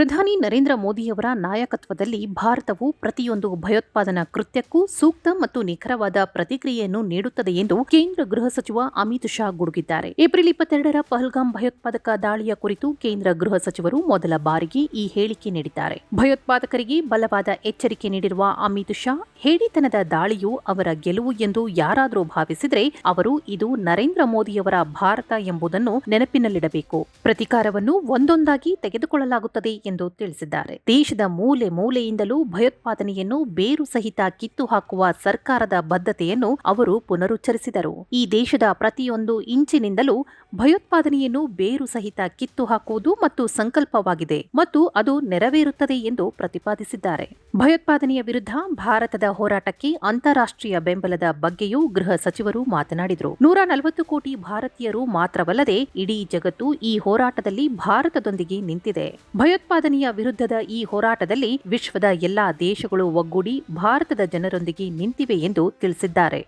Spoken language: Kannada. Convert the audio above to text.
ಪ್ರಧಾನಿ ನರೇಂದ್ರ ಮೋದಿಯವರ ನಾಯಕತ್ವದಲ್ಲಿ ಭಾರತವು ಪ್ರತಿಯೊಂದು ಭಯೋತ್ಪಾದನಾ ಕೃತ್ಯಕ್ಕೂ ಸೂಕ್ತ ಮತ್ತು ನಿಖರವಾದ ಪ್ರತಿಕ್ರಿಯೆಯನ್ನು ನೀಡುತ್ತದೆ ಎಂದು ಕೇಂದ್ರ ಗೃಹ ಸಚಿವ ಅಮಿತ್ ಶಾ ಗುಡುಗಿದ್ದಾರೆ. ಏಪ್ರಿಲ್ ಇಪ್ಪತ್ತೆರಡರ ಪಹಲ್ಗಾಮ್ ಭಯೋತ್ಪಾದಕ ದಾಳಿಯ ಕುರಿತು ಕೇಂದ್ರ ಗೃಹ ಸಚಿವರು ಮೊದಲ ಬಾರಿಗೆ ಈ ಹೇಳಿಕೆ ನೀಡಿದ್ದಾರೆ. ಭಯೋತ್ಪಾದಕರಿಗೆ ಬಲವಾದ ಎಚ್ಚರಿಕೆ ನೀಡಿರುವ ಅಮಿತ್ ಶಾ, ಹೇಡಿತನದ ದಾಳಿಯು ಅವರ ಗೆಲುವು ಎಂದು ಯಾರಾದರೂ ಭಾವಿಸಿದರೆ ಅವರು ಇದು ನರೇಂದ್ರ ಮೋದಿಯವರ ಭಾರತ ಎಂಬುದನ್ನು ನೆನಪಿನಲ್ಲಿಡಬೇಕು. ಪ್ರತಿಕಾರವನ್ನು ಒಂದೊಂದಾಗಿ ತೆಗೆದುಕೊಳ್ಳಲಾಗುತ್ತದೆ ಎಂದು ತಿಳಿಸಿದ್ದಾರೆ. ದೇಶದ ಮೂಲೆ ಮೂಲೆಯಿಂದಲೂ ಭಯೋತ್ಪಾದನೆಯನ್ನು ಬೇರು ಸಹಿತ ಕಿತ್ತು ಹಾಕುವ ಸರ್ಕಾರದ ಬದ್ಧತೆಯನ್ನು ಅವರು ಪುನರುಚ್ಚರಿಸಿದರು. ಈ ದೇಶದ ಪ್ರತಿಯೊಂದು ಇಂಚಿನಿಂದಲೂ ಭಯೋತ್ಪಾದನೆಯನ್ನು ಬೇರು ಸಹಿತ ಕಿತ್ತು ಹಾಕುವುದು ಮತ್ತು ಸಂಕಲ್ಪವಾಗಿದೆ ಮತ್ತು ಅದು ನೆರವೇರುತ್ತದೆ ಎಂದು ಪ್ರತಿಪಾದಿಸಿದ್ದಾರೆ. ಭಯೋತ್ಪಾದನೆಯ ವಿರುದ್ಧ ಭಾರತದ ಹೋರಾಟಕ್ಕೆ ಅಂತಾರಾಷ್ಟ್ರೀಯ ಬೆಂಬಲದ ಬಗ್ಗೆಯೂ ಗೃಹ ಸಚಿವರು ಮಾತನಾಡಿದರು. ನೂರ ನಲವತ್ತು ಕೋಟಿ ಭಾರತೀಯರು ಮಾತ್ರವಲ್ಲದೆ ಇಡೀ ಜಗತ್ತು ಈ ಹೋರಾಟದಲ್ಲಿ ಭಾರತದೊಂದಿಗೆ ನಿಂತಿದೆ. ಭಯೋತ್ಪಾದನೆಯ ವಿರುದ್ಧದ ಈ ಹೋರಾಟದಲ್ಲಿ ವಿಶ್ವದ ಎಲ್ಲಾ ದೇಶಗಳು ಒಗ್ಗೂಡಿ ಭಾರತದ ಜನರೊಂದಿಗೆ ನಿಂತಿವೆ ಎಂದು ತಿಳಿಸಿದ್ದಾರೆ.